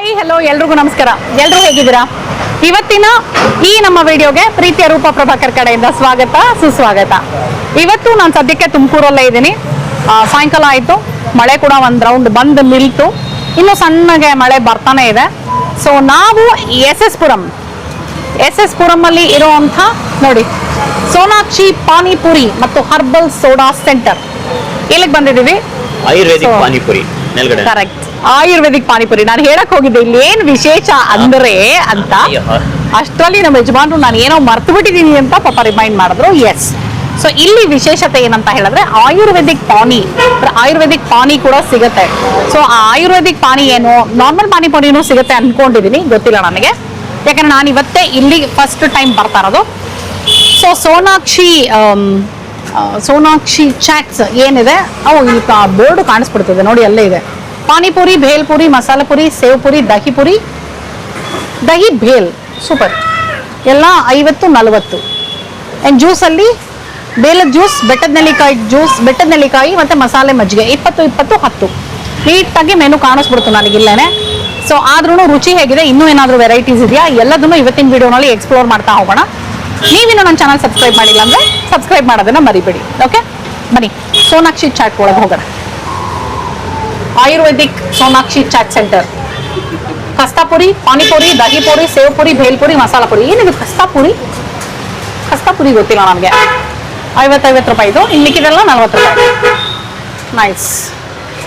Hi hello ಎಲ್ರಿಗೂ ನಮಸ್ಕಾರ. ಎಲ್ರು ಹೇಗಿದ್ದೀರಾ? ಇವತ್ತಿನ ಈ ನಮ್ಮ ವಿಡಿಯೋಗೆ ಪ್ರೀತಿಯ ರೂಪ ಪ್ರಭಾಕರ್ ಕಡೆಯಿಂದ ಸ್ವಾಗತ ಸುಸ್ವಾಗತ. ಇವತ್ತು ನಾನು ಸದ್ಯಕ್ಕೆ ತುಮಕೂರಲ್ಲೇ ಇದ್ದೀನಿ. ಸಾಯಂಕಾಲ ಆಯಿತು. ಮಳೆ ಕೂಡ ಒಂದು ರೌಂಡ್ ಬಂದು ನಿಲ್ತು. ಇನ್ನು ಸಣ್ಣಗೆ ಮಳೆ ಬರ್ತಾನೆ ಇದೆ. ಸೊ ನಾವು S S Puram. S S ಪುರಮಲ್ಲಿ ಇರುವಂಥ ನೋಡಿ ಸೋನಾಕ್ಷಿ ಪಾನಿಪುರಿ ಮತ್ತು ಹರ್ಬಲ್ ಸೋಡಾ ಸೆಂಟರ್. ಇಲ್ಲಿಗೆ ಬಂದಿದ್ದೀವಿ? ಆಯುರ್ವೇದಿಕ್ ಪಾನಿಪುರಿ ಕರೆಕ್ಟ್ ಆಯುರ್ವೇದಿಕ್ ಪಾನಿಪುರಿ. ನಾನು ಹೇಳಕ್ ಹೋಗಿದ್ದೆ ಇಲ್ಲಿ ಏನ್ ವಿಶೇಷ ಅಂದ್ರೆ ಅಂತ. ಅಷ್ಟರಲ್ಲಿ ನಮ್ಮ ಯಜಮಾನ್ರು ನಾನು ಏನೋ ಮರ್ತು ಬಿಟ್ಟಿದ್ದೀನಿ ಅಂತ ಪಾಪ ರಿಮೈಂಡ್ ಮಾಡಿದ್ರು. ಎಸ್ ಸೊ ಇಲ್ಲಿ ವಿಶೇಷತೆ ಏನಂತ ಹೇಳಿದ್ರೆ ಆಯುರ್ವೇದಿಕ್ ಪಾನಿ ಆಯುರ್ವೇದಿಕ್ ಪಾನಿ ಕೂಡ ಸಿಗುತ್ತೆ. ಸೊ ಆ ಆಯುರ್ವೇದಿಕ್ ಪಾನಿ ಏನು ನಾರ್ಮಲ್ ಪಾನಿಪುರಿನೂ ಸಿಗುತ್ತೆ ಅನ್ಕೊಂಡಿದೀನಿ ಗೊತ್ತಿಲ್ಲ ನನಗೆ. ಯಾಕಂದ್ರೆ ನಾನು ಇವತ್ತೇ ಇಲ್ಲಿ ಫಸ್ಟ್ ಟೈಮ್ ಬರ್ತಾ ಇರೋದು. ಸೊ ಸೋನಾಕ್ಷಿ ಸೋನಾಕ್ಷಿ ಚಾಟ್ಸ್ ಏನಿದೆ ಅವು ಈ ಬೋರ್ಡು ಕಾಣಿಸ್ಬಿಡ್ತಿದೆ ನೋಡಿ ಅಲ್ಲೇ ಇದೆ. ಪಾನಿಪುರಿ, ಭೇಲ್ಪುರಿ ಮಸಾಲೆ ಪುರಿ ಸೇವ್ ಪುರಿ ದಹಿ ಪುರಿ ದಹಿ ಭೇಲ್. ಸೂಪರ್. ಎಲ್ಲ ಐವತ್ತು, ನಲವತ್ತು. ಆ್ಯಂಡ್ ಜ್ಯೂಸಲ್ಲಿ ಬೇಲದ ಜ್ಯೂಸ್ ಬೆಟ್ಟದ ನೆಲ್ಲಿಕಾಯಿ ಜ್ಯೂಸ್ ಬೆಟ್ಟದ ನೆಲ್ಲಿಕಾಯಿ ಮತ್ತು ಮಸಾಲೆ ಮಜ್ಜಿಗೆ. ಇಪ್ಪತ್ತು ಇಪ್ಪತ್ತು, ಹತ್ತು. ನೀಟಾಗಿ ಮೆನು ಕಾಣಿಸ್ಬಿಡ್ತು ನನಗಿಲ್ಲೇ ಸೊ ಆದ್ರೂ ರುಚಿ ಹೇಗಿದೆ? ಇನ್ನೂ ಏನಾದರೂ ವೆರೈಟೀಸ್ ಇದೆಯಾ? ಎಲ್ಲದನ್ನು ಇವತ್ತಿನ ವಿಡಿಯೋನಲ್ಲಿ ಎಕ್ಸ್ಪ್ಲೋರ್ ಮಾಡ್ತಾ ಹೋಗೋಣ. ನೀವಿನ್ನೂ ನನ್ನ ಚಾನಲ್ ಸಬ್ಸ್ಕ್ರೈಬ್ ಮಾಡಿಲ್ಲ ಅಂದರೆ ಸಬ್ಸ್ಕ್ರೈಬ್ ಮಾಡೋದನ್ನು ಮರಿಬೇಡಿ. ಓಕೆ ಬನ್ನಿ. ಸೋನಾಕ್ಷಿ ಚಾಟ್ ಒಳಗೆ ಹೋಗೋಣ. ಆಯುರ್ವೇದಿಕ್ ಸೋನಾಕ್ಷಿ ಚಾಟ್ ಸೆಂಟರ್ ಕಸ್ತಾಪುರಿ ಪಾನಿಪುರಿ ದಹಿ ಪುರಿ ಸೇವ್ ಪುರಿ ಭೇಲ್ಪುರಿ ಮಸಾಲ ಪುರಿ ಏನಿದು ಖಸ್ತಾಪುರಿ ಖಸ್ತಾಪುರಿ ಗೊತ್ತಿಲ್ಲ ನಮಗೆ ಐವತ್ತೈವತ್ತು ರೂಪಾಯಿ ಇದು ಇನ್ನು ಮಿಕ್ಕಿದೆಲ್ಲ ನಲ್ವತ್ತು ರೂಪಾಯಿ ನೈಸ್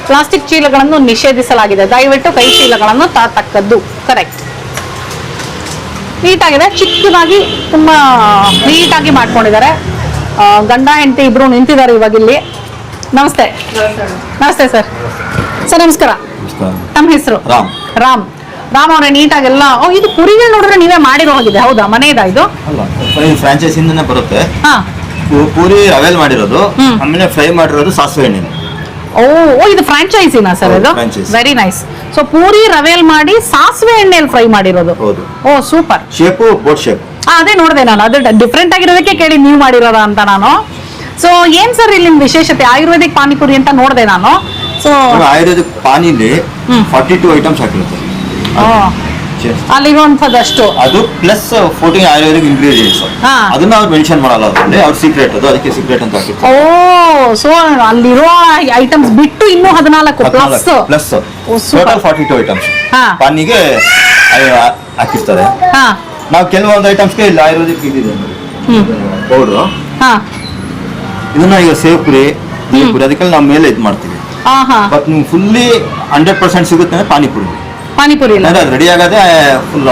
ಪ್ಲಾಸ್ಟಿಕ್ ಚೀಲಗಳನ್ನು ನಿಷೇಧಿಸಲಾಗಿದೆ. ದಯವಿಟ್ಟು ಕೈ ಚೀಲಗಳನ್ನು ತಕ್ಕದ್ದು. ಕರೆಕ್ಟ್ ನೀಟಾಗಿದೆ. ಚಿಕ್ಕದಾಗಿ ತುಂಬ ನೀಟಾಗಿ ಮಾಡ್ಕೊಂಡಿದ್ದಾರೆ. ಗಂಡ ಹೆಂಡತಿ ಇಬ್ಬರು ನಿಂತಿದ್ದಾರೆ ಇವಾಗ ಇಲ್ಲಿ. ನಮಸ್ತೆ. ನಮಸ್ತೆ. ಸರ್. ಸರ್ ನಮಸ್ಕಾರ. ತಮ್ಮ ಹೆಸರು? ರಾಮ್. ರಾಮ್. ರಾಮ್ ಅವರೇ ನೀಟಾಗೆಲ್ಲ ಓ ಇದು ಪುರಿಗಳು ನೋಡಿದ್ರೆ ನೀವೇ ಮಾಡಿರೋ ಹೋಗಿದೆ. ಹೌದಾ? ಮನೆಯದಾ ಇದು? ಫ್ರಾಂಚೈಸ್ ಇಂದನೇ ಬರುತ್ತೆ. ಹಾ. ಪೂರಿ ರವೆಲ್ ಮಾಡಿರೋದು. ಆಮೇಲೆ ಫ್ರೈ ಮಾಡಿರೋದು ಸಾಸಿವೆ ಎಣ್ಣೆ ಓ ಓ ಇದು ಫ್ರಾಂಚೈಸಿನಾ ಸರ್ ಇದು. ವೆರಿ ನೈಸ್ ಸೊ ಪೂರಿ ರವೆಲ್ ಮಾಡಿ ಸಾಸಿವೆ ಎಣ್ಣೆಯಲ್ಲಿ ಫ್ರೈ ಮಾಡಿರೋದು. ಹೌದು. ಓ ಸೂಪರ್. Shape boat shape. ಅದೇ ನೋಡಿದೆ ನಾನು. ಅದು ಡಿಫ್ರೆಂಟ್ ಆಗಿರೋದಕ್ಕೆ ಕೇಳಿ ನೀವು ಮಾಡಿರೋದ ಅಂತ ನಾನು. ಸೊ ಏನ್ ಸರ್ ಇಲ್ಲಿ ನಿಮ್ ವಿಶೇಷತೆ? ಆಯುರ್ವೇದಿಕ್ ಪಾನಿಪುರಿ ಅಂತ ನೋಡಿದೆ ನಾನು. ಸೊ ಆಯುರ್ವೇದಿಕ್ ಪಾನಿಲಿ. ಫಾರ್ಟಿ ಟು ಐಟಮ್ಸ್ ಹಾಕಿರುತ್ತೆ. Cheers. ಅಲ್ಲಿರುವಂಥದ್ದಷ್ಟು ಅದು ಪ್ಲಸ್ ಫೋರ್ಟೀನ್ ಆಯುರ್ವೇದಿಕ್ ಇಂಗ್ರೀಡಿಯೆಂಟ್ಸ್. ಅದನ್ನ ಅವ್ರು ಮೆನ್ಷನ್ ಮಾಡಲ್ಲ ಅದರಲ್ಲಿ ಅವ್ರ ಸೀಕ್ರೆಟ್ ಅದು ಅದಕ್ಕೆ ಸೀಕ್ರೆಟ್ ಅಂತ ಹಾಕಿರ್ತಾರೆ. ಓ ಸೊ ಅಲ್ಲಿರೋ ಐಟಮ್ಸ್ ಬಿಟ್ಟು ಇನ್ನೂ ಹದಿನಾಲ್ಕು plus plus. Total forty two items ಹಾ. ಪಾನಿಗೆ ಹಾಕಿರ್ತಾರೆ. ಹಾ. ನಾವು ಕೆಲವೊಂದು ಐಟಮ್ಸ್ಗೆ ಇಲ್ಲಿ ಆಯುರ್ವೇದಿಕ್ ಇದಿದೆ. ಪೌಡ್ರು ಹಾ. ಇದನ್ನ ಈಗ ಸೇವ್ ಪುರಿ ಪುರಿ ಅದಕ್ಕೆಲ್ಲ ನಾವು ಮೇಲೆ ಇದು ಮಾಡ್ತೀವಿ. ಬಟ್ ನಿಮ್ಗೆ ಫುಲ್ಲಿ ಹಂಡ್ರೆಡ್ ಪರ್ಸೆಂಟ್ ಸಿಗುತ್ತೆ ಅಂದ್ರೆ ಪಾನಿಪುರಿ. ಪಾನಿಪುರಿ ಇಲ್ಲ. ಅಂದ್ರೆ ಅದು ರೆಡಿ ಆಗೋದೇ ಫುಲ್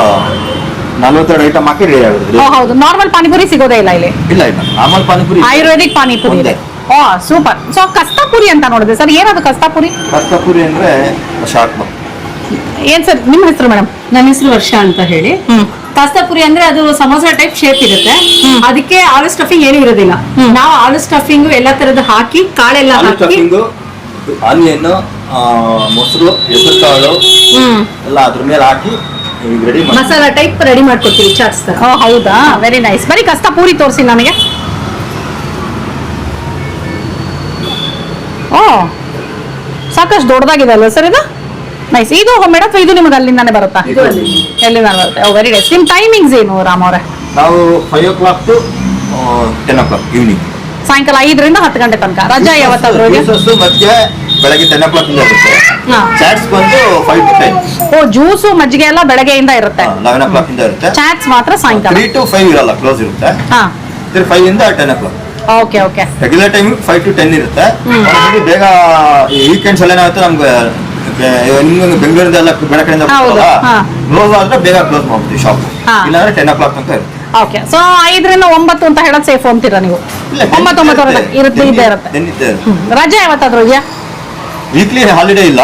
ನಲ್ವತ್ತೆರಡು ಐಟಮ್ ಹಾಕಿ ರೆಡಿ ಆಗುತ್ತೆ. ಓ ಹೌದು. ನಾರ್ಮಲ್ ಪಾನಿಪುರಿ ಸಿಗೋದೇ ಇಲ್ಲ ಇಲ್ಲಿ? ಇಲ್ಲ ಇಲ್ಲ. ನಾರ್ಮಲ್ ಪಾನಿಪುರಿ ಆಯುರ್ವೇದಿಕ್ ಪಾನಿಪುರಿ ಇದೆ. ಓಹ್ ಓ ಸೂಪರ್ ಸೊ ಕಸ್ತಾಪುರಿ ಅಂತ ನೋಡಿದ್ರೆ ಸರ್. ಏನದು ಕಸ್ತಾಪುರಿ? ಕಸ್ತಪುರಿ ಅಂದ್ರೆ ಶಾರ್ಟ್ ಏನ್ ಸರ್ ನಿಮ್ಮ ಹೆಸರು ಮೇಡಮ್? ನನ್ನ ಹೆಸರು ವರ್ಷ ಅಂತ ಹೇಳಿ. ಹ್ಮ್. ಕಾಸ್ತಾಪುರಿ ಅಂದ್ರೆ ಅದು ಸಮೋಸಾ ಟೈಪ್ ಶೇಪ್ ಇರುತ್ತೆ. ಅದಕ್ಕೆ ಆಲು ಸ್ಟಫಿಂಗ್ ಏನು ಇರೋದಿಲ್ಲ. ನಾವು ಆಲು ಸ್ಟಫಿಂಗ್ ಎಲ್ಲಾ ತರದ ಹಾಕಿ ಕಾಳೆಲ್ಲ ಹಾಕಿ ಸ್ಟಫಿಂಗು ಆನಿಯನ್ ಮೊಸರು ಹೆಸರು ಕಾಳು ಹ್ಮ್. ಎಲ್ಲ ಅದ್ರ ಮೇಲೆ ಹಾಕಿ ಮಸಾಲ ರೆಡಿ ಮಾಡಿ ಮಸಾಲಾ ಟೈಪ್ ರೆಡಿ ಮಾಡ್ಕೊತೀವಿ ಚಾಟ್ಸ್ ತರ ಓ ಹೌದಾ? ವೆರಿ ನೈಸ್ ಬರೀ ಪೂರಿ ತೋರಿಸಿ ನನಗೆ ಓ ಸಾಕಷ್ಟು ದೊಡ್ಡದಾಗಿದೆ ಅಲ್ವಾ ಸರ್ ಇದು? ನೈಸ್ ಇದು ಮೇಡಮ್ ಇದು ನಿಮಗೆ ಅಲ್ಲಿಂದಾನೆ ಬರುತ್ತಾ. ಎಲ್ಲಿಂದ ಬರುತ್ತೆ. ಓ ವೆರಿ ನೈಸ್ ನಿಮ್ಮ ಟೈಮಿಂಗ್ಸ್ ಏನು ರಾಮ್ ಅವರೇ? ನಾವು five o'clock to ten o'clock evening ಸಾಯಂಕಾಲ ಐದರಿಂದ ಹತ್ತು ಗಂಟೆ ತನಕ. ರಜಾ ಯಾವತ್ತಾದ್ರೂ ಮಧ್ಯೆ ಬೆಳಗ್ಗೆ ಟೆನ್ ಓ ಕ್ಲಾಕ್ ಇರುತ್ತೆ. ಚಾಟ್ಸ್ ಬಂದು ಫೈವ್ ಟು ಟೆನ್ ಓ ಜ್ಯೂಸು ಮಜ್ಜಿಗೆ ಎಲ್ಲ ಬೆಳಗ್ಗೆಯಿಂದ ಇರುತ್ತೆ. ಲೆವೆನ್ ಓ ಕ್ಲಾಕ್ ಇಂದ ಇರುತ್ತೆ. ಚಾಟ್ಸ್ ಮಾತ್ರ ಸಾಯಂಕಾಲ. ತ್ರೀ ಟು ಫೈವ್ ಇರಲ್ಲ ಕ್ಲೋಸ್ ಇರುತ್ತೆ. ಹಾ. ಫೈವ್ ಇಂದ ten o'clock okay okay regular time five to ten ಇರುತ್ತೆ ಬೇಗ ವೀಕೆಂಡ್ಸ್ ಎಲ್ಲ ಏನಾಗುತ್ತೆ ನಮ್ಗೆ ನಿಮ್ಗೆ ಬೆಂಗಳೂರಿಂದ ಎಲ್ಲ ಬೇರೆ ಕಡೆಯಿಂದ. ಕ್ಲೋಸ್ ಆದ್ರೆ ಬೇಗ ಕ್ಲೋಸ್ ಮಾಡ್ತೀವಿ ಶಾಪ್. ಇಲ್ಲಾಂದ್ರೆ ಟೆನ್ ಓ ಕ್ಲಾಕ್ ಅಂತ ಇರುತ್ತೆ. ಓಕೆ ಸೊ ಐದರಿಂದ ಒಂಬತ್ತು ಅಂತ ಹೇಳೋದು ಸೇಫ್ ಅಂತೀರಾ ನೀವು? ಒಂಬತ್ತು ಒಂಬತ್ತುವರೆ ಇರುತ್ತೆ. ಇದ್ದೇ ಇರುತ್ತೆ. ರಜೆ ಯಾವತ್ತಾದ್ರೂ ಇದೆಯಾ? ವೀಕ್ಲಿ ಹಾಲಿಡೇ ಇಲ್ಲ.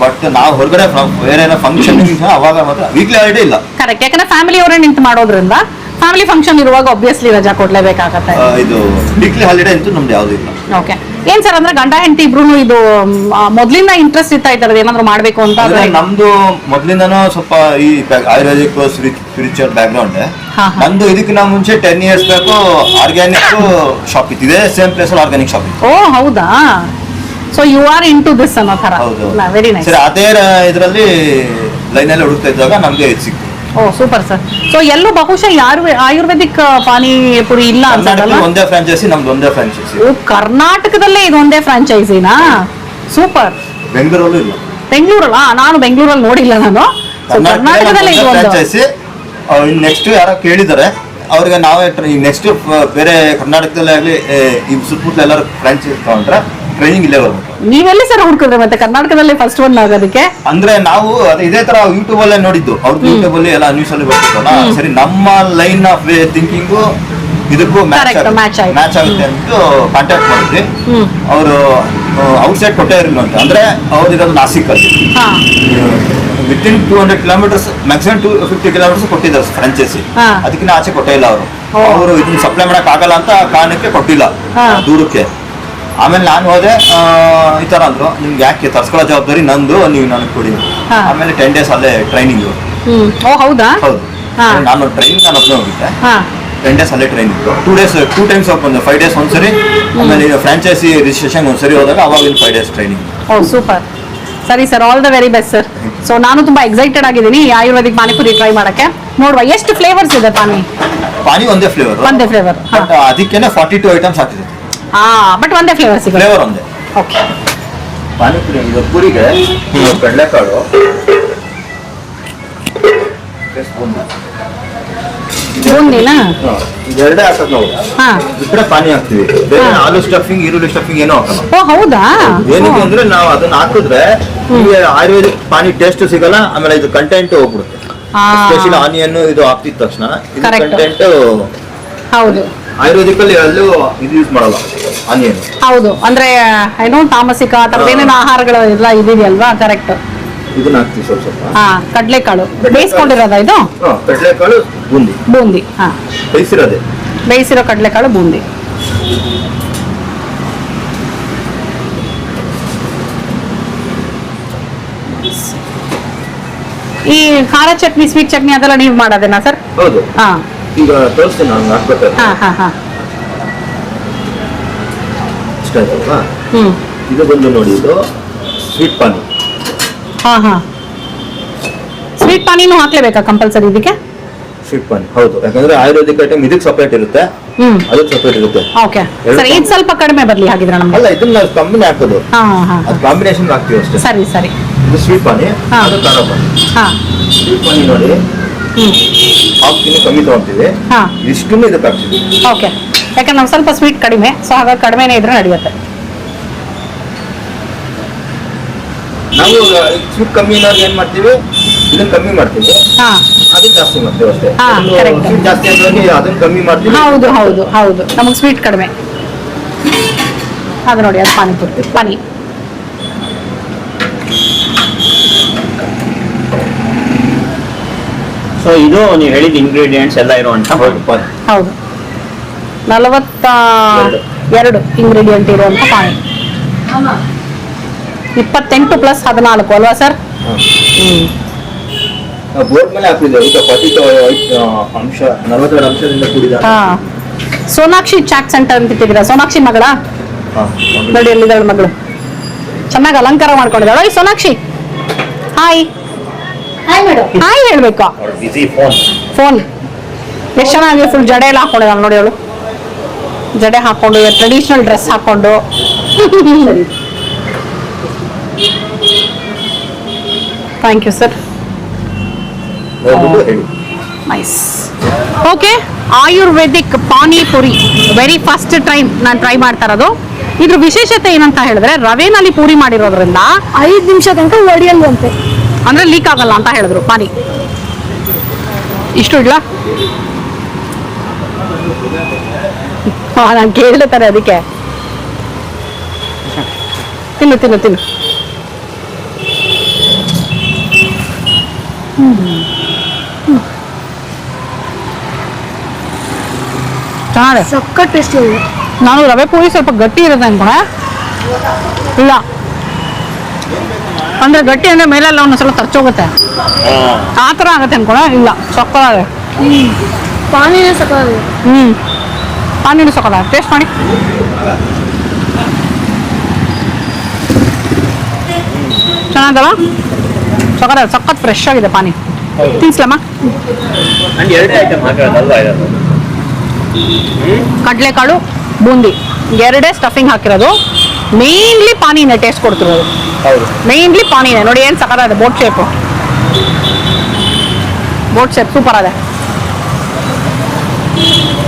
ಬಟ್ ನಾವು ಹೊರಗಡೆ ಬೇರೆ ಫಂಕ್ಷನ್ ಅವಾಗ ಮಾತ್ರ ವೀಕ್ಲಿ ಹಾಲಿಡೇ ಇಲ್ಲ. ಕರೆಕ್ಟ್ ಯಾಕಂದ್ರೆ ಫ್ಯಾಮಿಲಿ ಅವರೇ ನಿಂತು ಮಾಡೋದ್ರಿಂದ ಫ್ಯಾಮಿಲಿ ಫಂಕ್ಷನ್ ಇರುವಾಗ ಒಬ್ವಿಯಸ್ಲಿ ರಜಾ ಕೊಡ್ಲೇಬೇಕಾಗತ್ತೆ. ಇದು ವೀಕ್ಲಿ ಹಾಲಿಡೇ ಅಂತೂ ನಮ್ದು ಯಾವ್ದು ಇಲ್ಲ. ಓಕೆ ಏನ್ ಸರ್ ಅಂದ್ರೆ ಗಂಡ ಹೆಂಡತಿ ಇಬ್ರು ಇದು ಮೊದ್ಲಿಂದ ಇಂಟ್ರೆಸ್ಟ್ ಇತ್ತ ಇದ್ದಾರೆ ಏನಾದ್ರು ಮಾಡ್ಬೇಕು ಅಂತ ಅಂದ್ರೆ ನಮ್ದು ಮೊದ್ಲಿಂದನೂ ಸ್ವಲ್ಪ ಈ ಆಯುರ್ವೇದಿಕ್ ಸ್ಪಿರಿಚುವಲ್ ಬ್ಯಾಕ್ ಗ್ರೌಂಡ್. ನಂದು ಇದಕ್ಕಿಂತ ಮುಂಚೆ ಟೆನ್ ಇಯರ್ಸ್ ಬೇಕು ಆರ್ಗ್ಯಾನಿಕ್ ಶಾಪ್ ಇತ್ತು ಇದೇ ಸೇಮ್ ಪ್ಲೇಸ್ ಅಲ್ಲಿ ಆರ್ಗ್ಯಾನಿಕ್ ಶಾಪ್ ಇತ್ತು. ಓ ಹೌದಾ? So you are into this ಅನ್ನೋ ತರ. ಹೌದು ವೆರಿ ನೈಸ್ ಸರಿ ಅದೇ ಇದರಲ್ಲಿ ಲೈನ್ ಅಲ್ಲಿ ಹುಡುಕ್ತಾ ಇದ್ದಾಗ ನಮ್ಗೆ ಇದು ಸಿಕ್ತು. ಓ ಸೂಪರ್ ಸರ್ ಸೊ ಎಲ್ಲೂ ಬಹುಶಃ ಯಾರು ಆಯುರ್ವೇದಿಕ್ ಪಾನಿಪುರಿ ಇಲ್ಲ ಅನ್ಸಲ್ಲ ಒಂದೇ ಫ್ರಾಂಚೈಸಿ ನಮ್ದು ಒಂದೇ ಫ್ರಾಂಚೈಸಿ ಓ ಕರ್ನಾಟಕದಲ್ಲೇ ಇದೊಂದೇ ಫ್ರಾಂಚೈಸಿನಾ ಸೂಪರ್ ಬೆಂಗಳೂರಲ್ಲೂ ಇಲ್ಲ. ಬೆಂಗಳೂರಲ್ಲ? ನಾನು ಬೆಂಗಳೂರಲ್ಲಿ ನೋಡಿಲ್ಲ ನಾನು. ಕರ್ನಾಟಕದಲ್ಲೇ ಇದು ಒಂದು ಫ್ರಾಂಚೈಸಿ ನೆಕ್ಸ್ಟ್ ಯಾರೋ ಕೇಳಿದ್ದಾರೆ ಅವ್ರಿಗೆ ನಾವೇ ನೆಕ್ಸ್ಟ್ ಬೇರೆ ಕರ್ನಾಟಕದಲ್ಲೇ ಆಗಲಿ ಈ ಸುತ್ತಮುತ್ತಲ ಎಲ್ಲರೂ ಫ್ರಾಂಚೈಸ್ ತಗೊಂಡ್ರೆ ಟ್ರೈನಿಂಗ್ ಇಲ್ಲೇ ಬರ್ಬೇಕು ನೀವೆಲ್ಲಿ ಸರ್ ಹುಡ್ಕಿದ್ರೆ ಮತ್ತೆ ಕರ್ನಾಟಕದಲ್ಲೇ ಫಸ್ಟ್ ಒನ್ ಆಗೋದಕ್ಕೆ? ಅಂದ್ರೆ ನಾವು ಅದೇ ಇದೇ ತರ ಯೂಟ್ಯೂಬ್ ಅಲ್ಲೇ ನೋಡಿದ್ದು. ಅವ್ರದ್ದು ಯೂಟ್ಯೂಬ್ ಅಲ್ಲಿ ಎಲ್ಲ ನ್ಯೂಸ್ ಅಲ್ಲಿ ಬರ್ತಿದ್ವಲ್ಲ? ಸರಿ ನಮ್ಮ ಲೈನ್ ಆಫ್ ವೇ ಥಿಂಕಿಂಗು ಇದಕ್ಕೂ ಮ್ಯಾಚ್ Correct, match ಆಯ್ತು. ಮ್ಯಾಚ್ ಆಗುತ್ತೆ ಅಂತ ಕಾಂಟ್ಯಾಕ್ಟ್ ಮಾಡಿದ್ವಿ. ಹ್ಮ್. ಅವರು ಔಟ್ಸೈಡ್ ಕೊಟ್ಟೇ ಇರಲಿಲ್ಲ ಅಂತ. ಅಂದ್ರೆ ಅವ್ರು ಇರೋದು ನಾಸಿಕ್ ಅಲ್ಲಿ. ಹಾ. Within two hundred kilometres maximum two fifty kilometres ಕೊಟ್ಟಿದ್ದಾರೆ ಫ್ರಾಂಚೈಸಿ ಹಾ. ಅದಕ್ಕಿಂತ ಆಚೆ ಕೊಟ್ಟೇ ಇಲ್ಲ ಅವರು. ಓ. ಅವರು ಇದನ್ನ ಸಪ್ಲೈ ಮಾಡಕ್ ಆಗಲ್ಲ ಅಂತ ಕಾರಣಕ್ಕೆ ಕೊಟ್ಟಿಲ್ಲ. ಹಾ. ದೂರಕ್ಕೆ. ಆಮೇಲೆ ನಾನು ಹೋದೆ ಈ ತರ ಅಂದ್ರು. ನಿಮ್ಗೆ ಯಾಕೆ ತರ್ಸ್ಕೊಳ್ಳೋ ಜವಾಬ್ದಾರಿ ನಂದು ನೀವು ನನಗೆ ಕೊಡಿ. ಹಾ. ಆಮೇಲೆ ಟೆನ್ ಡೇಸ್ ಅಲ್ಲೇ ಟ್ರೈನಿಂಗ್ ಹ್ಮ್. ಓ ಹೌದಾ? ಹೌದು. ಹಾ. ನಾನು ಟ್ರೈನಿಂಗ್ ನಾನು ಒಬ್ಬನೇ ಹೋಗಿದ್ದೆ. ಹಾ. ಟೆನ್ ಡೇಸ್ ಅಲ್ಲೇ training two days two times ಬಂದೆ. ಫೈವ್ ಡೇಸ್ ಒಂದ್ಸರಿ. ಆಮೇಲೆ ಫ್ರಾಂಚೈಸಿ ರಿಜಿಸ್ಟ್ರೇಷನ್ ಒಂದ್ಸರಿ ಹೋದಾಗ ಅವಾಗ ಫೈವ್ ಡೇಸ್ ಟ್ರೈನಿಂಗ್ ಓ ಸೂಪರ್. ಸರಿ sir all the very best sir so ನಾನು ತುಂಬಾ ಎಕ್ಸೈಟೆಡ್ ಆಗಿದ್ದೀನಿ ಈ ಆಯುರ್ವೇದಿಕ್ ಪಾನಿಪುರಿ ಟ್ರೈ ಮಾಡಕ್ಕೆ. ನೋಡುವ ಎಷ್ಟು ಫ್ಲೇವರ್ಸ್ ಇದೆ ಪಾನಿ? ಪಾನಿ ಒಂದೇ ಫ್ಲೇವರ್ ಒಂದೇ ಫ್ಲೇವರ್ ಅದಕ್ಕೆ ಅದಕ್ಕೇನೆ ಫಾರ್ಟಿ ಟು ಐಟಮ್ಸ್ ಹಾಕಿದೆ. ಹಾ ಬಟ್ ಒಂದೇ ಫ್ಲೇವರ್ ಸಿಗುತ್ತೆ. ಫ್ಲೇವರ್ ಒಂದೇ. ಓಕೆ ಪಾನಿಪುರಿ ಇದು ಪುರಿಗೆ ಕಡಲೆಕಾಳು ಬೂಂದಿನಾ ಇದೆರಡೇ ಹಾಕೋದು ನಾವು. ಹಾ. ಬಿಟ್ರೆ ಪಾನಿ ಹಾಕ್ತಿವಿ. ಬೇರೆ ಆಲೂ ಸ್ಟಫಿಂಗ್ ಈರುಳ್ಳಿ ಸ್ಟಫಿಂಗ್ ಏನೋ ಹಾಕಲ್ಲ. ಓ ಹೌದಾ? ಏನಕ್ಕೆ ಅಂದ್ರೆ ನಾವು ಅದನ್ನ ಹಾಕಿದ್ರೆ ನಿಮಗೆ ಆಯುರ್ವೇದಿಕ್ ಪಾನಿ ಟೇಸ್ಟ್ ಸಿಗಲ್ಲ ಆಮೇಲೆ ಇದು ಕಂಟೆಂಟ್ ಹೋಗ್ಬಿಡುತ್ತೆ. ಸ್ಪೆಷಲ್ ಆನಿಯನ್ ಇದು ಹಾಕ್ತಿದ ತಕ್ಷಣ. ಇದು Correct. ಕಂಟೆಂಟ್ ಹೌದು. ಆಯುರ್ವೇದಿಕ್ ಅಲ್ಲಿ ಎಲ್ಲೂ ಇದು ಯೂಸ್ ಮಾಡಲ್ಲ ಆನಿಯನ್. ಹೌದು ಅಂದ್ರೆ ಏನೋ ತಾಮಸಿಕ ಆ ಥರದ್ದು ಹಾ. ಏನೇನು ಆಹಾರಗಳು ಎಲ್ಲ ಇದೆಯಲ್ವಾ ಕರೆಕ್ಟ್ ಇದನ್ನ ಹಾಕ್ತಿವಿ ಸ್ವಲ್ಪ ಸ್ವಲ್ಪ. ಹಾ ಕಡ್ಲೆಕಾಳು. ಬೇಯಿಸ್ಕೊಂಡಿರೋದ ಇದು? ಹಾ, ಕಡಲೆಕಾಳು ಬೂಂದಿ. ಬೂಂದಿ ಹಾ. ಬೇಯಿಸಿರೋದೆ? ಬೇಯಿಸಿರೋ ಕಡಲೆಕಾಳು ಬೂಂದಿ. ಈ ಖಾರ ಚಟ್ನಿ ಸ್ವೀಟ್ ಚಟ್ನಿ ಅದೆಲ್ಲ ನೀವು ಮಾಡೋದೇನಾ ಸರ್? ಹೌದು. ಹಾ. ಈಗ ತೋರಿಸ್ತೀನಿ ನಾನು ಹಾಕ್ಬೇಕಾದ್ರೆ. ಹಾ ಹಾ ಹಾ. ಇಷ್ಟ ಆಯ್ತಲ್ವಾ ಹ್ಮ್. ಇದು ಬಂದು ನೋಡಿ ಇದು ಸ್ವೀಟ್ ಪಾನಿ ಹಾ ಹಾ. ಸ್ವೀಟ್ ಪಾನಿನೂ ಹಾಕ್ಲೇಬೇಕಾ ಕಂಪಲ್ಸರಿ ಇದಕ್ಕೆ? ಸ್ವೀಟ್ ಪಾನಿ ಹೌದು. ಯಾಕಂದ್ರೆ ಆಯುರ್ವೇದಿಕ್ ಐಟಮ್ ಇದಕ್ಕೆ ಸಪರೇಟ್ ಇರುತ್ತೆ. ಹ್ಮ್. ಅದಕ್ಕೆ ಸಪರೇಟ್ ಇರುತ್ತೆ. ಓಕೆ. ಸರ್ ಇದು ಸ್ವಲ್ಪ ಕಡಿಮೆ ಬರಲಿ ಹಾಗಿದ್ರೆ ನಮ್ಗೆ. ಅಲ್ಲ ಇದನ್ನ ನಾವು ಹಾಕೋದು. ಹಾ ಹಾ. ಅದು ಕಾಂಬಿನೇಷನ್ ಹಾಕ್ತೀವಿ ಅಷ್ಟೇ. ಸರಿ ಸರಿ. ಇದು ಸ್ವೀಟ್ ಪಾನಿ ಹಾ. ಅದು ಖಾರ ಪಾನಿ ಹಾ. ಸ್ವೀಟ್ ಪಾನಿ ನೋಡಿ ಹಾಕ್ತೀನಿ ಕಮ್ಮಿ ತಗೊಂತೀವಿ ಹಾ. ಇಷ್ಟನ್ನು ಇದಕ್ಕೆ ಹಾಕ್ತೀವಿ. ಓಕೆ. ಯಾಕಂದ್ರೆ ನಾವು ಸ್ವಲ್ಪ ಸ್ವೀಟ್ ಕಡಿಮೆ ಸೊ ಹಾಗಾಗಿ ಕಡಿಮೆನೇ ಇದ್ರೆ ನಡೆಯುತ್ತೆ. ನಾವು ಸ್ವೀಟ್ ಕಮ್ಮಿ ಇರೋರ್ಗೆ ಏನ್ ಮಾಡ್ತೀವಿ? ಇದನ್ನ ಕಮ್ಮಿ ಮಾಡ್ತೀವಿ. ಹಾ. ಅದು ಜಾಸ್ತಿ ಮಾಡ್ತೀವಿ ಅಷ್ಟೇ. ಹಾ. ಸ್ವೀಟ್ ಜಾಸ್ತಿ ಅಂದ್ರೆ ಅದನ್ನ ಕಮ್ಮಿ ಮಾಡ್ತೀವಿ. ಹೌದು ಹೌದು ಹೌದು. ನಮಗೆ ಸ್ವೀಟ್ ಕಡಿಮೆ. ಅದು ನೋಡಿ ಅದು ಪಾನಿ ಕೊಡ್ತೀವಿ ಪಾನಿ. ಸೊ ಇದು ನೀವು ಹೇಳಿದ ಇಂಗ್ರೀಡಿಯೆಂಟ್ಸ್ ಎಲ್ಲ ಇರುವಂತ ಹೌದು. ಹೌದು. ನಲವತ್ತ ಎರಡು. ಇಂಗ್ರೀಡಿಯೆಂಟ್ ಇರುವಂತ ಪಾನಿ ಇಪ್ಪತ್ತೆಂಟು ಪ್ಲಸ್ ಹದಿನಾಲ್ಕು ಅಲ್ವಾ ಸರ್ ಬೋರ್ಡ್ ಮೇಲೆ ಅಂಶ ನಲವತ್ತೆರಡು ಅಂಶದಿಂದ ಕೂಡಿದ. ಹಾ. ಸೋನಾಕ್ಷಿ ಚಾಟ್ ಸೆಂಟರ್ ಅಂತ ಇಟ್ಟಿದ್ದೀರಾ? ಸೋನಾಕ್ಷಿ ಮಗಳ? ನೋಡಿ ಎಲ್ಲಿದ್ದಾಳೆ ಮಗಳು. ಚೆನ್ನಾಗಿ ಅಲಂಕಾರ ಮಾಡ್ಕೊಂಡಿದ್ದಾಳೆ. ಸೋನಾಕ್ಷಿ. ಹಾಯ್ ಹಾಯ್ ಹೇಳ್ಬೇಕು. ಫೋನ್ ಫೋನ್ ಎಷ್ಟು ಚೆನ್ನಾಗಿ ಫುಲ್ ಜಡೆ ಎಲ್ಲ ಹಾಕೊಂಡಿದ್ದಾಳೆ ನೋಡಿ ಅವಳು. ಜಡೆ ಹಾಕೊಂಡು ಟ್ರೆಡಿಷನಲ್ ಡ್ರೆಸ್ ಹಾಕೊಂಡು. Thank you sir nice okay ayurvedic panipuri very first time ನಾನು ಟ್ರೈ ಮಾಡ್ತಾ ಇರೋದು. ಇದ್ರ ವಿಶೇಷತೆ ಏನಂತ ಹೇಳಿದ್ರೆ ರವೆನಲ್ಲಿ ಪೂರಿ ಮಾಡಿರೋದ್ರಿಂದ ಐದು ನಿಮಿಷ ತನಕ ಒಡಿಯಲ್ವಂತೆ. ಅಂದ್ರೆ ಲೀಕ್ ಆಗಲ್ಲ ಅಂತ ಹೇಳಿದ್ರು. ಪಾನಿ ಇಷ್ಟು ಇಡ್ಲಾ? ನಾನು ಕೇಳ್ತಾರೆ ಅದಕ್ಕೆ. ತಿನ್ನು ತಿನ್ನು ತಿನ್ನು. ಚೆನ್ನಾಗಿದೆ ಸಕ್ಕ ಟೇಸ್ಟ್ ನಾನು ರವೆ ಪೂರಿ ಸ್ವಲ್ಪ ಗಟ್ಟಿ ಇರುತ್ತೆ ಅನ್ಕೊಂಡೆ. ಇಲ್ಲ. ಅಂದ್ರೆ ಗಟ್ಟಿ ಅಂದ್ರೆ ಮೇಲೆಲ್ಲ ಒಂದೊಂದ್ಸಲ ತರ್ಚೋಗುತ್ತೆ ಆ ಥರ ಆಗುತ್ತೆ ಅನ್ಕೊಂಡೆ ಇಲ್ಲ ಸಕ್ಕತ್ತಾಗಿದೆ ಪಾನಿನೇ ಸಕ್ಕಾಗಿದೆ ಹ್ಮ್. ಪಾನಿನೂ ಸಕ್ಕದ ಟೇಸ್ಟ್ ಮಾಡಿ. ಚೆನ್ನಾಗಲ್ಲ ಸಖತ್ ಸಖತ್ ಫ್ರೆಶ್ ಆಗಿದೆ ಪಾನಿ. ತಿನ್ಸ್ಲಮ್ಮ? ಕಡಲೆಕಾಳು ಬೂಂದಿ. ಎರಡೇ ಸ್ಟಫಿಂಗ್ ಹಾಕಿರೋದು. ಮೇನ್ಲಿ ಪಾನಿನ ಟೇಸ್ಟ್ ಕೊಡ್ತಿರೋದು. ಹೌದು. ಮೇನ್ಲಿ ಪಾನಿನೇ ನೋಡಿ ಏನು ಸಖತ್ತಾಗಿದೆ. Boat shape boat shape super ಅದೆ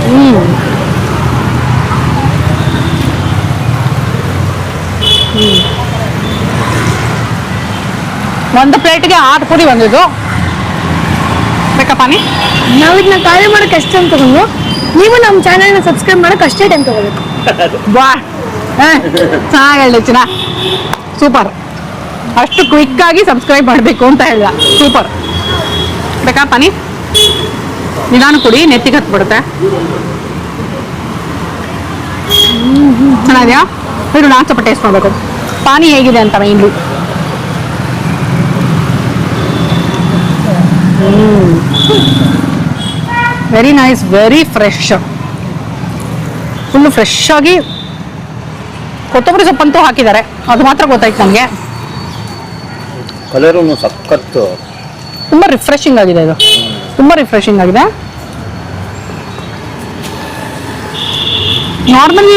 ಹ್ಮ್. ಹ್ಮ್. ಒಂದು ಪ್ಲೇಟ್ಗೆ ಆರು ಪುರಿ ಬಂದಿದ್ದು. ಬೇಕಾ ಪಾನಿ? ನಾವು ಇದನ್ನ ಕಾರ್ಯ ಮಾಡಕ್ಕೆ ಎಷ್ಟು ಟೈಮ್ ತಗೊಂಡು ನೀವು ನಮ್ಮ ಚಾನಲ್ನ ಸಬ್ಸ್ಕ್ರೈಬ್ ಮಾಡಕ್ಕೆ ಅಷ್ಟೇ ಟೈಮ್ ತಗೋಬೇಕು. ವಾ. ಚೆನ್ನಾಗಿ ಹೇಳಿ ಚಿನ್ನ. ಸೂಪರ್ ಅಷ್ಟು ಕ್ವಿಕ್ ಆಗಿ ಸಬ್ಸ್ಕ್ರೈಬ್ ಮಾಡಬೇಕು ಅಂತ ಹೇಳ್ದ ಸೂಪರ್ ಬೇಕಾ ಪಾನಿ ನಿಧಾನ ಕುಡಿ, ನೆತ್ತಿಗೆ ಹತ್ಬಿಡುತ್ತೆ. ಚೆನ್ನಾಗಿದೆಯಾ ಇದು ನಾನು ಸ್ವಲ್ಪ ಟೇಸ್ಟ್ ಮಾಡಬೇಕು. ಪಾನಿ ಹೇಗಿದೆ ಅಂತ mainly very nice very fresh full fresh ಆಗಿ ಕೊತ್ತಂಬರಿ ಸೊಪ್ಪಂತೂ ಹಾಕಿದ್ದಾರೆ. ಅದು ಮಾತ್ರ ಗೊತ್ತಾಯ್ತು ನನಗೆ ಕಲರು ಸಖತ್ತು. ತುಂಬ ರಿಫ್ರೆಶಿಂಗ್ ಆಗಿದೆ ಇದು. ತುಂಬ ರಿಫ್ರೆಶಿಂಗ್ ಆಗಿದೆ. ನಾರ್ಮಲ್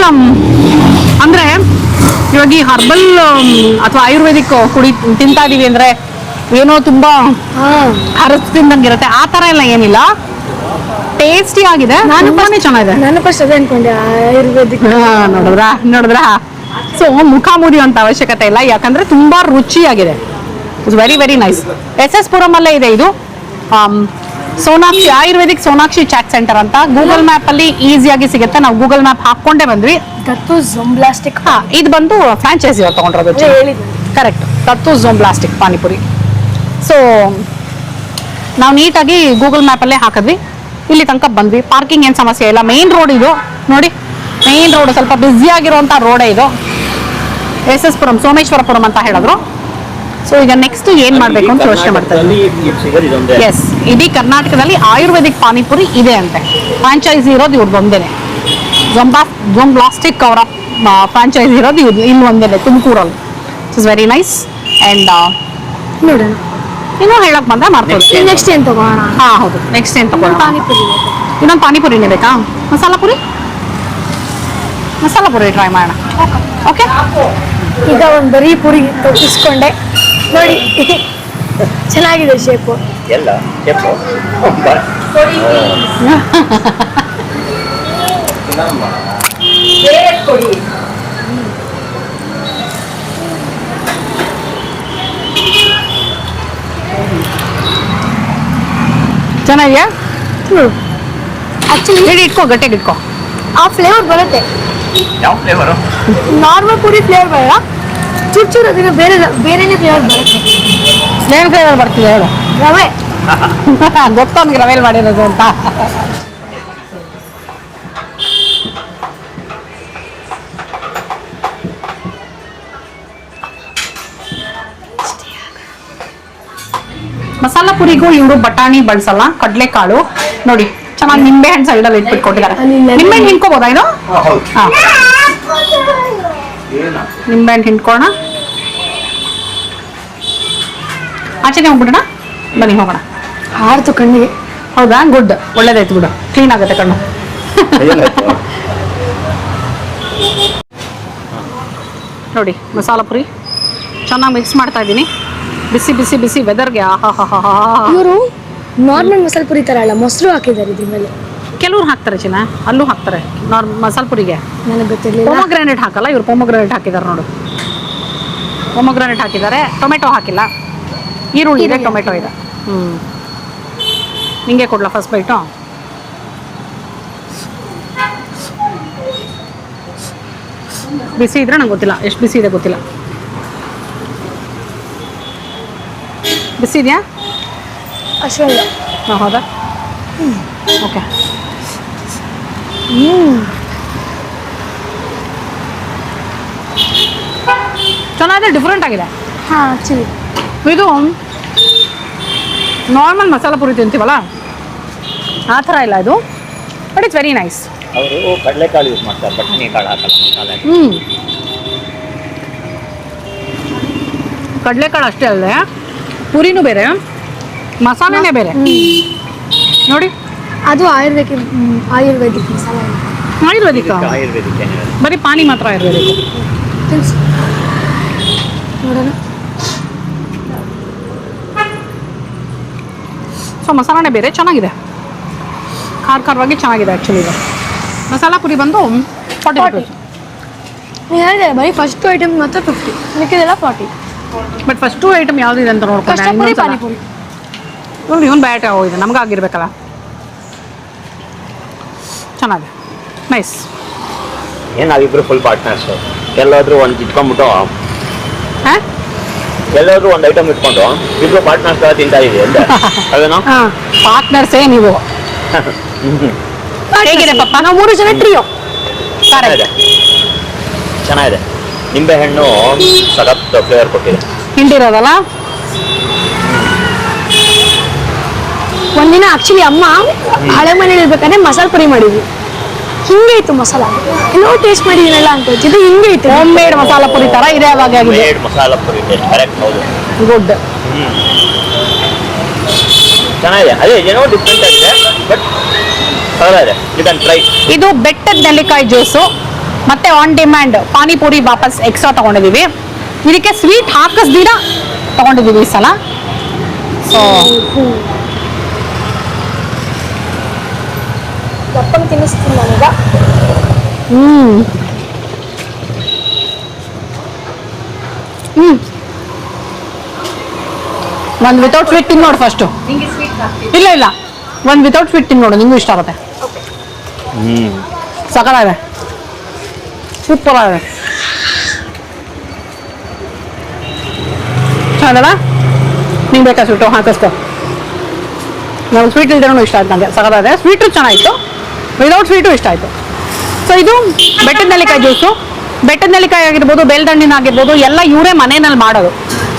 ಅಂದರೆ ಇವಾಗ ಈ ಹರ್ಬಲ್ ಅಥವಾ ಆಯುರ್ವೇದಿಕ್ ಕುಡಿ ತಿಂತಾ ಇದೀವಿ ಅಂದರೆ ಏನೋ ತುಂಬ ಹರಸ್ತಿಂದಂಗೆ ಇರುತ್ತೆ. ಆ ಥರ ಎಲ್ಲ ಏನಿಲ್ಲ. ಟೇಸ್ಟಿ ಆಗಿದೆ. ನಾನು ಚೆನ್ನಾಗಿದೆ. ನಾನು ಫಸ್ಟ್ ಅದೇ ಅನ್ಕೊಂಡೆ ಆಯುರ್ವೇದಿಕ್ ನೋಡಿದ್ರಾ? ನೋಡಿದ್ರಾ? ಸೊ ಮುಖ ಅಂತ ಅವಶ್ಯಕತೆ ಇಲ್ಲ. ಯಾಕಂದ್ರೆ ತುಂಬಾ ರುಚಿಯಾಗಿದೆ. It's very very nice S S ಪುರಮಲ್ಲೇ ಅಲ್ಲೇ ಇದೆ. ಇದು ಸೋನಾಕ್ಷಿ ಆಯುರ್ವೇದಿಕ್ ಸೋನಾಕ್ಷಿ ಚಾಟ್ ಸೆಂಟರ್ ಅಂತ. ಗೂಗಲ್ ಮ್ಯಾಪ್ ಅಲ್ಲಿ ಈಸಿಯಾಗಿ ಸಿಗುತ್ತೆ. ನಾವು ಗೂಗಲ್ ಮ್ಯಾಪ್ ಹಾಕೊಂಡೇ ಬಂದ್ವಿ. ಜೊಂಬ್ಲಾಸ್ಟಿಕ್ ಹಾ ಇದು ಬಂದು ಫ್ರಾಂಚೈಸಿ ಅವ್ರು ತಗೊಂಡಿರೋದು. ಕರೆಕ್ಟ್ ದತ್ತು ಝೋಮ್ ಪ್ಲಾಸ್ಟಿಕ್ ಪಾನಿಪುರಿ. ಸೊ ನಾವು ನೀಟಾಗಿ ಗೂಗಲ್ ಮ್ಯಾಪಲ್ಲೇ ಹಾಕಿದ್ವಿ. ಇಲ್ಲಿ ತನಕ ಬಂದ್ವಿ. ಪಾರ್ಕಿಂಗ್ ಏನು ಸಮಸ್ಯೆ ಇಲ್ಲ. ಮೇನ್ ರೋಡ್ ಇದು. ನೋಡಿ ಮೇನ್ ರೋಡ್ ಸ್ವಲ್ಪ ಬ್ಯುಸಿ ಆಗಿರುವಂಥ ರೋಡೇ ಇದು. ಎಸ್ ಎಸ್ ಪುರಂ ಸೋಮೇಶ್ವರಪುರಂ ಅಂತ ಹೇಳಿದ್ರು. ಸೊ ಈಗ ನೆಕ್ಸ್ಟ್ ಏನು ಮಾಡಬೇಕು ಅಂತ ಯೋಚನೆ ಮಾಡ್ತಾ ಇದ್ದೀವಿ ಇದು ಎಸ್ ಇಡೀ ಕರ್ನಾಟಕದಲ್ಲಿ ಆಯುರ್ವೇದಿಕ್ ಪಾನಿಪುರಿ ಇದೆ ಅಂತೆ. ಫ್ರಾಂಚೈಸಿ ಇರೋದು ಇವ್ರದ್ದು ಒಂದೇನೆ. ಜೊಂಬಾ ಜೊಂಬ್ ಪ್ಲಾಸ್ಟಿಕ್ ಅವರ ಫ್ರಾಂಚೈಸಿ ಇರೋದು ಇವ್ರು ಇಲ್ಲಿ ಒಂದೇನೆ ತುಮಕೂರಲ್ಲಿ. ಇಟ್ಸ್ ವೆರಿ ನೈಸ್ ಆ್ಯಂಡ್ ನೋಡೋಣ. ಇನ್ನೂ ಹೇಳಕ್ ಬಂದ ಮಾಡ್ತೀವಿ ನೆಕ್ಸ್ಟ್ ಏನು ತಗೋಣ? ಹಾ ಹೌದು. ನೆಕ್ಸ್ಟ್ ಏನು ತಗೋಣ? ಪಾನಿಪುರಿ ಇನ್ನೊಂದು ಪಾನಿಪುರಿನೇ ಬೇಕಾ? ಮಸಾಲ ಪುರಿ? ಮಸಾಲ ಪುರಿ ಟ್ರೈ ಮಾಡೋಣ. ಓಕೆ ಈಗ ಒಂದು ಬರೀ ಪುರಿ ತಪ್ಪಿಸ್ಕೊಂಡೆ ನೋಡಿ. ಚೆನ್ನಾಗಿದೆ ಶೇಪು. ಎಲ್ಲ ಚೆಪ್ಪು ಚೆನ್ನಾಗಿದೆಯಾ ಆಕ್ಚುಲಿ ಹೇಳಿ ಇಟ್ಕೋ ಗಟ್ಟಿಗೆ ಇಟ್ಕೋ. ಆ ಫ್ಲೇವರ್ ಬರುತ್ತೆ. ಯಾವ ಫ್ಲೇವರು ನಾರ್ಮಲ್ ಪೂರಿ ಫ್ಲೇವರ್ ಬರಲ್ಲ ಚೂರು ಚೂರು ಅದನ್ನ ಬೇರೆ ಬೇರೆನೇ ಫ್ಲೇವರ್ ಬರುತ್ತೆ ಏನು ಫ್ಲೇವರ್ ಬರ್ತಿದೆ ಹೇಳು ರವೆ ಗೊತ್ತು ಅವ್ನಿಗೆ ರವೇಲ್ ಮಾಡಿರೋದು ಅಂತ ಮಸಾಲ ಪುರಿಗೂ ಇವರು ಬಟಾಣಿ ಬಳಸಲ್ಲ ಕಡಲೆಕಾಳು ನೋಡಿ ಚೆನ್ನಾಗಿ ನಿಂಬೆ ಹಣ್ಣು ಸೈಡಲ್ಲಿ ಇಟ್ಬಿಟ್ಟು ಕೊಟ್ಟಿದ್ದಾರೆ. ಅಲ್ಲಿ ನೆನೆ- ನಿಂಬೆ ಹಣ್ಣು ಹಿಂಡ್ಕೋಬೋದಾ ಇದು? ಹೌದು ಹಾ ನಿಂಬೆ ಹಣ್ಣು ಹಿಂಡ್ಕೋಣ ಆಚೆನೆ ಹೋಗ್ಬಿಡೋಣ. ಬನ್ನಿ ಹೋಗೋಣ. ಹಾರ್ತು ಕಣ್ಣಿಗೆ. ಹೌದಾ? ಗುಡ್. ಒಳ್ಳೇದಾಯ್ತು ಬಿಡು. ಕ್ಲೀನ್ ಆಗುತ್ತೆ ಕಣ್ಣು. ನೋಡಿ ಮಸಾಲ ಪುರಿ. ಚೆನ್ನಾಗಿ ಮಿಕ್ಸ್ ಮಾಡ್ತಾ ಇದ್ದೀನಿ. ಬಿಸಿ ಬಿಸಿ ಬಿಸಿ ವೆದರ್ಗೆ ಆಹಾ ಹಾ ಹಾ ಇವರು ನಾರ್ಮಲ್ ಮಸಾಲೆ ಪುರಿ ಥರ ಅಲ್ಲ ಮೊಸರು ಹಾಕಿದ್ದಾರೆ ಇದ್ರ ಮೇಲೆ. ಕೆಲವ್ರು ಹಾಕ್ತಾರೆ ಚಿನ್ನ ಅಲ್ಲೂ ಹಾಕ್ತಾರೆ ಮಸಾಲ ಪುರಿಗೆ ನನಗೆ ಗೊತ್ತಿರಲಿಲ್ಲ. ಪೊಮಗ್ರಾನೇಟ್ ಹಾಕಲ್ಲ ಇವ್ರು ಪೊಮಗ್ರಾನೇಟ್ ಹಾಕಿದ್ದಾರೆ ನೋಡು. ಪೊಮಗ್ರಾನೇಟ್ ಹಾಕಿದ್ದಾರೆ ಟೊಮೆಟೊ ಹಾಕಿಲ್ಲ. ಈರುಳ್ಳಿ ಇದೆ ಟೊಮೆಟೊ ಇದೆ. ಹ್ಞೂ ನಿಂಗೆ ಕೊಡ್ಲಾ ಫಸ್ಟ್ ಬೈಟು ಬಿಸಿ ಇದ್ರೆ ನಂಗೆ ಗೊತ್ತಿಲ್ಲ ಎಷ್ಟು ಬಿಸಿ ಇದೆ ಗೊತ್ತಿಲ್ಲ. ಬಿಸಿ ಇದೆಯಾ? ಅಷ್ಟೇ ಹಾಂ ಹೌದಾ? ಓಕೆ ಚೆನ್ನಾಗಿದೆ ಡಿಫ್ರೆಂಟ್ ಆಗಿದೆ. ಹಾಂ ಆ್ಯಕ್ಚುಲಿ ಇದು ನಾರ್ಮಲ್ ಮಸಾಲ ಪೂರಿ ತಿಂತೀವಲ್ಲ? ಆ ಥರ ಇಲ್ಲ ಇದು ಬಟ್ ಇಟ್ಸ್ ವೆರಿ ನೈಸ್ ಅವರು ಕಡಲೆಕಾಳು ಯೂಸ್ ಮಾಡ್ತಾರೆ ಬಟಾಣಿ ಕಾಳು ಹಾಕಲ್ಲ ಮಸಾಲೆ. ಹ್ಞೂ ಕಡಲೆಕಾಳು ಅಷ್ಟೇ ಅಲ್ಲದೆ ಪುರಿನೂ ಬೇರೆ ಮಸಾಲೆನೇ ಬೇರೆ. ನೋಡಿ. ಅದು ಆಯುರ್ವೇದಿಕ್ ಆಯುರ್ವೇದಿಕ್ ಮಸಾಲ ಆಯುರ್ವೇದಿಕ. ಆಯುರ್ವೇದಿಕ್? ಬರೀ ಪಾನಿ ಮಾತ್ರ ಆಯುರ್ವೇದಿಕ್. ನೋಡೋಣ. ಸೊ ಮಸಾಲಾನೇ ಬೇರೆ ಚೆನ್ನಾಗಿದೆ. ಖಾರ ಖಾರವಾಗಿ ಚೆನ್ನಾಗಿದೆ ಆ್ಯಕ್ಚುಲಿ ಇದು. ಮಸಾಲ ಪುರಿ ಬಂದು ಫಾರ್ಟಿ ನೀವು ಹೇಳಿದೆ ಬರೀ ಫಸ್ಟ್ ಐಟಮ್ ಮಾತ್ರ ಫಿಫ್ಟಿ ಮಿಕ್ಕಿದೆಲ್ಲ ಫಾರ್ಟಿ ಬಟ್ ಫಸ್ಟು ಐಟಮ್ ಯಾವುದಿದೆ ಅಂತ ನೋಡ್ಕೊಂಡು ನೋಡಿ ಇವನು ಬ್ಯಾಟ್ ಹೋಗಿದೆ ನಮಗಾಗಿರ್ಬೇಕಲ್ಲ ಚೆನ್ನಾಗಿದೆ. ನೈಸ್ ಏನು ನಾವಿಬ್ರು ಫುಲ್ ಪಾರ್ಟ್ನರ್ಸ್ ಎಲ್ಲಾದ್ರೂ ಒಂದು ಇಟ್ಕೊಂಡ್ಬಿಟ್ಟು? ಹಾಂ? ಎಲ್ಲಾದ್ರೂ ಒಂದು ಐಟಮ್ ಇಟ್ಕೊಂಡು? ಇಬ್ರು ಪಾರ್ಟ್ನರ್ಸ್ ತರ ತಿಂತಾ ಇದೀವಿ ಅಂದೆ ಅದೇನೋ? ಪಾರ್ಟ್ನರ್ಸೇ ನೀವು? ಹೇಗಿದೆ ಪಪ್ಪ? ನಾವು ಮೂರು ಜನ ಟ್ರಿಯೋ ಚೆನ್ನಾಗಿದೆ. ಚೆನ್ನಾಗಿದೆ. ನಿಂಬೆಹಣ್ಣು ಸಖತ್ ಫ್ಲೇವರ್ ಕೊಟ್ಟಿದೆ. ಹಿಂಡಿರೋದಲ್ಲ ಒಂದಿನ ಆಕ್ಚುಲಿ ಅಮ್ಮ ಹಳೆ ಮನೇಲಿ ಇರ್ಬೇಕಾದ್ರೆ ಮಸಾಲ ಪುರಿ ಮಾಡಿದ್ವಿ. ಹಿಂಗೆ ಇತ್ತು ಮಸಾಲ. ಎಲ್ಲೋ ಟೇಸ್ಟ್ ಮಾಡಿದ್ದೀನಲ್ಲ ಅಂತ ಇದು ಹಿಂಗೆ ಇತ್ತು. ಹೋಮ್ ಮೇಡ್ ಮಸಾಲ ಪುರಿ ತರ ಇದೆ ಅವಾಗ ಮಸಾಲ ಪುರಿ ಕರೆಕ್ಟ್ ಹೌದು. ಗುಡ್ ಚೆನ್ನಾಗಿದೆ. ಅದೇ ಏನೋ ಡಿಫ್ರೆಂಟ್ ಆಗಿದೆ ಬಟ್ ಇದೆ ಯು ಟ್ರೈ ಇದು ಬೆಟ್ಟದ ನೆಲ್ಲಿಕಾಯಿ ಜ್ಯೂಸು ಮತ್ತೆ ಆನ್ ಡಿಮ್ಯಾಂಡ್ ಪಾನಿಪುರಿ ವಾಪಸ್ ಎಕ್ಸ್ಟ್ರಾ ತಗೊಂಡಿದೀವಿ. ಇದಕ್ಕೆ ಸ್ವೀಟ್ ಹಾಕಿಸ್ದಿರ ತಗೊಂಡಿದೀವಿ ಈ ಸಲ. ಸೊ ದಪ್ಪಂಗೆ ತಿನ್ನಿಸ್ತೀನಿ ನನಗ. ಹ್ಮ್. ಹ್ಮ್. ಒಂದು ವಿತೌಟ್ ಸ್ವೀಟ್ ತಿನ್ ನೋಡು ಫಸ್ಟು ಇಲ್ಲ ಇಲ್ಲ. ಒಂದು ವಿತೌಟ್ ಸ್ವೀಟ್ ತಿನ್ ನೋಡು ನಿಂಗೂ ಇಷ್ಟ ಆಗುತ್ತೆ. ಹ್ಮ್. ಸಕಲಾಗಿದೆ ಸೂಪರ್ ಆಗಿದೆ. ಚೆನ್ನಾಗಲ್ಲ ನಿಂಗೆ ಬೇಕಾ ಸ್ವೀಟು ಹಾಕಿಸ್ಕೊ. ನಾವು ಸ್ವೀಟ್ ಇಲ್ದೇನೂ ಇಷ್ಟ ಆಯ್ತು ನನಗೆ ಇದೆ. ಸ್ವೀಟು ಚೆನ್ನಾಗಿತ್ತು. ವಿದೌಟ್ ಸ್ವೀಟು ಇಷ್ಟ ಆಯಿತು. ಸೊ ಇದು ಬೆಟ್ಟದ ನೆಲ್ಲಿಕಾಯಿ ಜ್ಯೂಸು ಬೆಟ್ಟದ ನೆಲ್ಲಿಕಾಯಿ ಆಗಿರ್ಬೋದು ಬೆಲ್ದಣ್ಣಿನ ಆಗಿರ್ಬೋದು ಎಲ್ಲ ಇವರೇ ಮನೆಯಲ್ಲಿ ಮಾಡೋದು.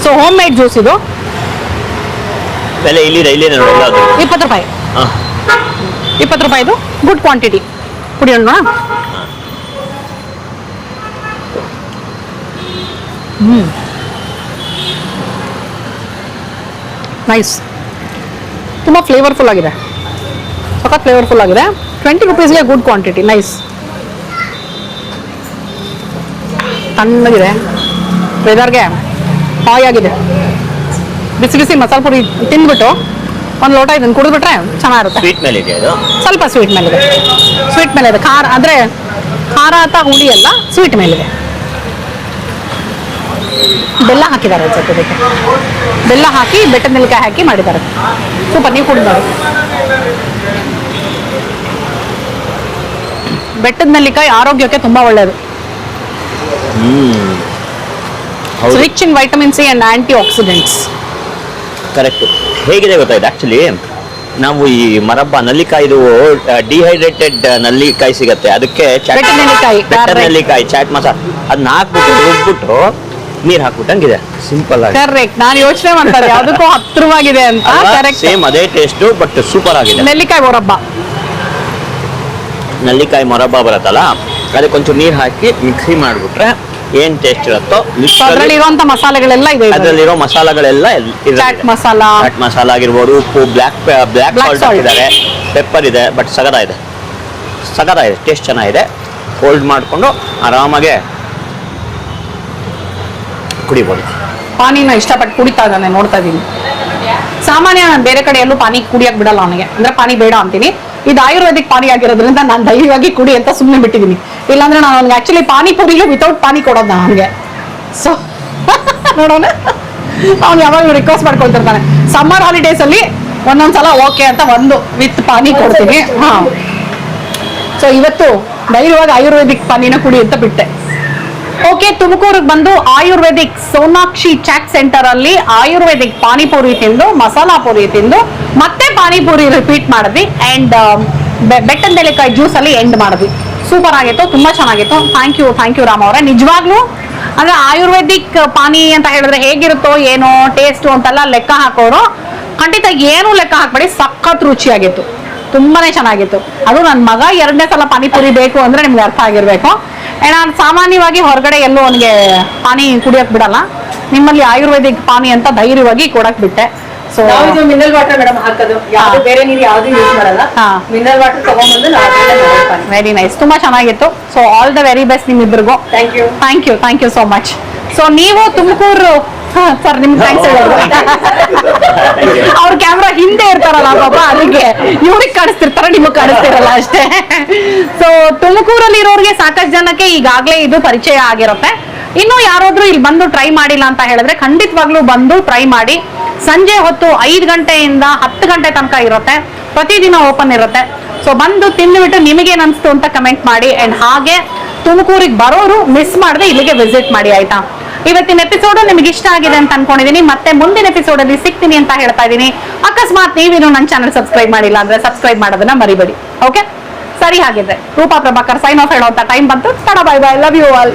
ಸೊ ಹೋಮ್ ಮೇಡ್ ಜ್ಯೂಸ್ ಇದು. ಬೆಲೆ ಇಲ್ಲಿ ಇಲ್ಲಿ ಇಪ್ಪತ್ತು ರೂಪಾಯಿ. ಇದು ಇಪ್ಪತ್ತು ರೂಪಾಯಿದು ಗುಡ್ ಕ್ವಾಂಟಿಟಿ ಕುಡಿಯೋಣ ಹ್ಞೂ ನೈಸ್ ತುಂಬ ಫ್ಲೇವರ್ಫುಲ್ ಆಗಿದೆ. ಸಖತ್ ಫ್ಲೇವರ್ಫುಲ್ ಆಗಿದೆ. ಟ್ವೆಂಟಿ ರುಪೀಸ್ಗೆ ಗುಡ್ ಕ್ವಾಂಟಿಟಿ ನೈಸ್ ತಣ್ಣಗಿದೆ. ವೆದರ್ಗೆ ಆಗಿದೆ. ಬಿಸಿ ಬಿಸಿ ಮಸಾಲೆ ಪುರಿ ತಿಂದ್ಬಿಟ್ಟು ಒಂದು ಲೋಟ ಇದನ್ನು ಕುಡಿದ್ಬಿಟ್ರೆ ಚೆನ್ನಾಗಿರುತ್ತೆ. ಸ್ವೀಟ್ ಮೇಲೆ ಇದೆ ಅದು? ಸ್ವಲ್ಪ ಸ್ವೀಟ್ ಮೇಲಿದೆ ಸ್ವೀಟ್ ಮೇಲೆ ಇದೆ. ಖಾರ ಅಂದರೆ ಖಾರ ಅಂತ ಹುಳಿ ಅಲ್ಲ ಸ್ವೀಟ್ ಮೇಲಿದೆ ಬೆಲ್ಲ ಹಾಕಿದ್ದಾರೆ ಜೊತೆಗೆ. ಬೆಲ್ಲ ಹಾಕಿ ಬೆಟ್ಟದ ನೆಲ್ಲಿಕಾಯಿ ಹಾಕಿ ಮಾಡಿದ್ದಾರೆ. ಸೂಪರ್ ನೀವು ಕುಡಿದು ನೋಡಿ ಬೆಟ್ಟದ ನೆಲ್ಲಿಕಾಯಿ ಆರೋಗ್ಯಕ್ಕೆ ತುಂಬಾ ಒಳ್ಳೆಯದು ಹೌದು. Rich in vitamin C and antioxidants correct ಹೇಗಿದೆ ಗೊತ್ತಾಯ್ತು? ಆಕ್ಚುಲಿ ನಾವು ಈ ಮರಬ್ಬ ನಲ್ಲಿಕಾಯಿ ಡಿಹೈಡ್ರೇಟೆಡ್ ನಲ್ಲಿಕಾಯಿ ಸಿಗತ್ತೆ. ಅದಕ್ಕೆ ಚಾಟ್- ನೆಲ್ಲಿಕಾಯಿ. ನೆಲ್ಲಿಕಾಯಿ ಚಾಟ್ ಮಸಾಲ ಅದನ್ನ ಹಾಕ್ಬಿಟ್ಟು ರುಬ್ಬಿಟ್ಟು ನೀರ್ ಹಾಕ್ಬಿಟ್ಟಂಗಿದೆ ಸಿಂಪಲ್ ಆಗಿ ಕರೆಕ್ಟ್ ನಾನು ಯೋಚನೆ ಮಾಡ್ತಾರೆ ಅದಕ್ಕೂ ಹತ್ರವಾಗಿದೆ ಅಂತ. ಕರೆಕ್ಟ್ ಸೇಮ್ ಅದೇ ಟೇಸ್ಟ್ ಬಟ್ ಸೂಪರ್ ಆಗಿದೆ. ನೆಲ್ಲಿಕಾಯಿ ಓರಬ್ಬ ನಲ್ಲಿಕಾಯಿ ಮೊರಬ್ಬ ಬರುತ್ತಲ್ಲ ಅದಕ್ಕೆ ಒಂಚೂರು ನೀರ್ ಹಾಕಿ ಮಿಕ್ಸಿ ಮಾಡ್ಬಿಟ್ರೆ ಏನ್ ಟೇಸ್ಟ್ ಇರುತ್ತೋ ಅದ್ರಲ್ಲಿ ಇರುವಂತ ಮಸಾಲೆಗಳೆಲ್ಲ ಇದೆ. ಅದರಲ್ಲಿರೋ ಮಸಾಲೆಗಳೆಲ್ಲ. ಚಾಟ್ ಮಸಾಲ? ಚಾಟ್ ಮಸಾಲ ಆಗಿರ್ಬೋದು ಉಪ್ಪು ಬ್ಲ್ಯಾಕ್ ಬ್ಲಾಕ್ Black ಸಾಲ್ಟ್ ಹಾಕಿದ್ದಾರೆ. ಪೆಪ್ಪರ್ ಇದೆ ಬಟ್ ಸಗದ ಇದೆ. ಸಗದ ಇದೆ ಟೇಸ್ಟ್ ಚೆನ್ನಾಗಿದೆ. ಹೋಲ್ಡ್ ಮಾಡಿಕೊಂಡು ಆರಾಮಾಗೆ ಕುಡಿಬೋದು. ಪಾನಿನ ಇಷ್ಟಪಟ್ಟು ಕುಡಿತಾ ಇದ್ದಾನೆ ನೋಡ್ತಾ ಇದ್ದೀನಿ. ಸಾಮಾನ್ಯ ಬೇರೆ ಕಡೆ ಎಲ್ಲೂ ಪಾನಿ ಕುಡಿಯಕ್ ಬಿಡಲ್ಲ ಅವನಿಗೆ. ಅಂದ್ರೆ ಪಾನಿ ಬೇಡ ಅಂತೀನಿ. ಇದು ಆಯುರ್ವೇದಿಕ್ ಪಾನಿ ಆಗಿರೋದ್ರಿಂದ ನಾನು ಧೈರ್ಯವಾಗಿ ಕುಡಿ ಅಂತ ಸುಮ್ಮನೆ ಬಿಟ್ಟಿದ್ದೀನಿ ಇಲ್ಲಾಂದ್ರೆ ನಾನು ಅವ್ನಿಗೆ ಆಕ್ಚುಲಿ ಪಾನಿಪುರಿಲೂ ವಿತೌಟ್ ಪಾನಿ ಕೊಡೋದು ಅವನಿಗೆ. ಸೊ ನೋಡೋಣ. ಅವ್ನು ಯಾವಾಗಲೂ ರಿಕ್ವೆಸ್ಟ್ ಮಾಡ್ಕೊಳ್ತಿರ್ತಾನೆ. ಸಮ್ಮರ್ ಹಾಲಿಡೇಸ್ ಅಲ್ಲಿ ಒಂದೊಂದ್ಸಲ ಓಕೆ ಅಂತ ಒಂದು ವಿತ್ ಪಾನಿ ಕೊಡ್ತೀನಿ. ಹಾ. ಸೊ ಇವತ್ತು ಧೈರ್ಯವಾಗಿ ಆಯುರ್ವೇದಿಕ್ ಪಾನಿನ ಕುಡಿ ಅಂತ ಬಿಟ್ಟೆ. ಓಕೆ ತುಮಕೂರಿಗೆ ಬಂದು ಆಯುರ್ವೇದಿಕ್ ಸೋನಾಕ್ಷಿ ಚಾಕ್ ಸೆಂಟರ್ ಅಲ್ಲಿ ಆಯುರ್ವೇದಿಕ್ ಪಾನಿಪುರಿ ತಿಂದು ಮಸಾಲಾ ಪುರಿ ತಿಂದು ಮತ್ತೆ ಪಾನಿಪುರಿ ರಿಪೀಟ್ ಮಾಡಿದ್ವಿ. ಅಂಡ್ ಬೆಟ್ಟದ ನೆಲೆಕಾಯಿ ಜ್ಯೂಸ್ ಅಲ್ಲಿ ಎಂಡ್ ಮಾಡಿದ್ವಿ. ಸೂಪರ್ ಆಗಿತ್ತು, ತುಂಬಾ ಚೆನ್ನಾಗಿತ್ತು. Thank you thank you Ram ಅವರೇ. ನಿಜವಾಗ್ಲೂ, ಅಂದ್ರೆ ಆಯುರ್ವೇದಿಕ್ ಪಾನಿ ಅಂತ ಹೇಳಿದ್ರೆ ಹೇಗಿರುತ್ತೋ ಏನೋ ಟೇಸ್ಟು ಅಂತೆಲ್ಲ ಲೆಕ್ಕ ಹಾಕೋರು. ಖಂಡಿತ ಏನೂ ಲೆಕ್ಕ ಹಾಕ್ಬೇಡಿ, ಸಖತ್ ರುಚಿಯಾಗಿತ್ತು. ತುಂಬಾನೇ ಚೆನ್ನಾಗಿತ್ತು. ಅದು ನನ್ನ ಮಗ ಎರಡನೇ ಸಲ ಪಾನಿಪುರಿ ಬೇಕು ಅಂದ್ರೆ ನಿಮ್ಗೆ ಅರ್ಥ ಆಗಿರ್ಬೇಕು. ನಾನು ಸಾಮಾನ್ಯವಾಗಿ ಹೊರಗಡೆ ಎಲ್ಲೂ ಅವನಿಗೆ ಪಾನಿ ಕುಡಿಯೋಕೆ ಬಿಡಲ್ಲ. ನಿಮ್ಮಲ್ಲಿ ಆಯುರ್ವೇದಿಕ್ ಪಾನಿ ಅಂತ ಧೈರ್ಯವಾಗಿ ಕೊಡಕ್ ಬಿಟ್ಟೆ. ಸೊ ನಾವು ಇದು ಮಿನರಲ್ ವಾಟರ್ ಮೇಡಮ್ ಹಾಕೋದು. ಯಾವುದು ಬೇರೆ ನೀರು ಯಾವ್ದು ಯೂಸ್ ಮಾಡಲ್ಲ. ಮಿನರಲ್ ವಾಟರ್ ತಗೊಂಡ್ಬಂದು ವೆರಿ ನೈಸ್ ತುಂಬಾ ಚೆನ್ನಾಗಿತ್ತು. So all the very best ನಿಮ್ಮಿಬ್ಬರಿಗೂ thank you thank you thank you so much so ನೀವು ತುಮಕೂರು ಸರ್ ನಿಮ್ ಥ್ಯಾಂಕ್ಸ್ ಅವ್ರ ಕ್ಯಾಮ್ರಾ ಹಿಂದೆ ಇರ್ತಾರಲ್ಲ ಪಾಪ ಅದಕ್ಕೆ ಇವ್ರಿಗೆ ಕಾಣಿಸ್ತಿರ್ತಾರ ನಿಮಗ್ ಕಾಣಿಸ್ತಿರಲ್ಲ ಅಷ್ಟೇ. ಸೊ ತುಮಕೂರಲ್ಲಿ ಇರೋರಿಗೆ ಸಾಕಷ್ಟು ಜನಕ್ಕೆ ಈಗಾಗ್ಲೇ ಇದು ಪರಿಚಯ ಆಗಿರುತ್ತೆ. ಇನ್ನು ಯಾರಾದ್ರೂ ಇಲ್ಲಿ ಬಂದು ಟ್ರೈ ಮಾಡಿಲ್ಲ ಅಂತ ಹೇಳಿದ್ರೆ ಖಂಡಿತವಾಗ್ಲೂ ಬಂದು ಟ್ರೈ ಮಾಡಿ. ಸಂಜೆ ಹೊತ್ತು ಐದು ಗಂಟೆಯಿಂದ ಹತ್ತು ಗಂಟೆ ತನಕ ಇರುತ್ತೆ. ಪ್ರತಿದಿನ ಓಪನ್ ಇರುತ್ತೆ. ಸೊ ಬಂದು ತಿಂದುಬಿಟ್ಟು ನಿಮಗೇನು ಅನಿಸ್ತು ಅಂತ ಕಮೆಂಟ್ ಮಾಡಿ. ಅಂಡ್ ಹಾಗೆ ತುಮಕೂರಿಗೆ ಬರೋರು ಮಿಸ್ ಮಾಡದೆ ಇಲ್ಲಿಗೆ ವಿಸಿಟ್ ಮಾಡಿ, ಆಯ್ತಾ? ಇವತ್ತಿನ ಎಪಿಸೋಡ್ ನಿಮಗೆ ಇಷ್ಟ ಆಗಿದೆ ಅಂತ ಅನ್ಕೊಂಡಿದೀನಿ. ಮತ್ತೆ ಮುಂದಿನ ಎಪಿಸೋಡ್ ಅಲ್ಲಿ ಸಿಗ್ತೀನಿ ಅಂತ ಹೇಳ್ತಾ ಇದೀನಿ. ಅಕಸ್ಮಾತ್ ನೀವೇನು ನನ್ನ ಚಾನಲ್ ಸಬ್ಸ್ಕ್ರೈಬ್ ಮಾಡಿಲ್ಲ ಅಂದ್ರೆ ಸಬ್ಸ್ಕ್ರೈಬ್ ಮಾಡೋದನ್ನ ಮರಿಬೇಡಿ. ಓಕೆ ಸರಿ ಹಾಗಿದ್ರೆ, ರೂಪಾ ಪ್ರಭಾಕರ್ ಸೈನ್ ಆಫ್ ಹೇಳೋಂತ ಟೈಮ್ ಬಂತು. Bye bye love you all